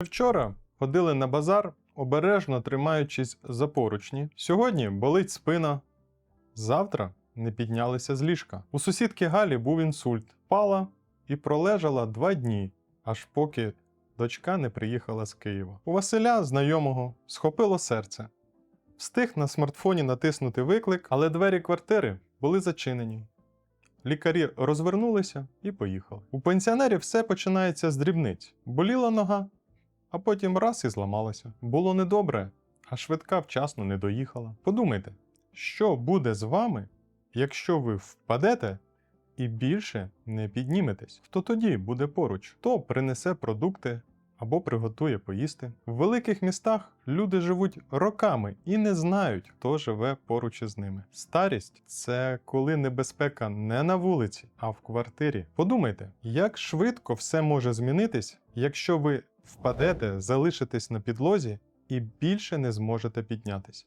Вчора ходили на базар, обережно тримаючись за поручні. Сьогодні болить спина. Завтра не піднялися з ліжка. У сусідки Галі був інсульт. Пала і пролежала два дні, аж поки дочка не приїхала з Києва. У Василя, знайомого, схопило серце. Встиг на смартфоні натиснути виклик, але двері квартири були зачинені. Лікарі розвернулися і поїхали. У пенсіонерів все починається з дрібниць. Боліла нога, а потім раз і зламалася. Було недобре, а швидка вчасно не доїхала. Подумайте, що буде з вами, якщо ви впадете і більше не підніметесь? Хто тоді буде поруч? Хто принесе продукти або приготує поїсти? В великих містах люди живуть роками і не знають, хто живе поруч із ними. Старість це коли небезпека не на вулиці, а в квартирі. Подумайте, як швидко все може змінитись, якщо ви впадете, залишитесь на підлозі і більше не зможете піднятись.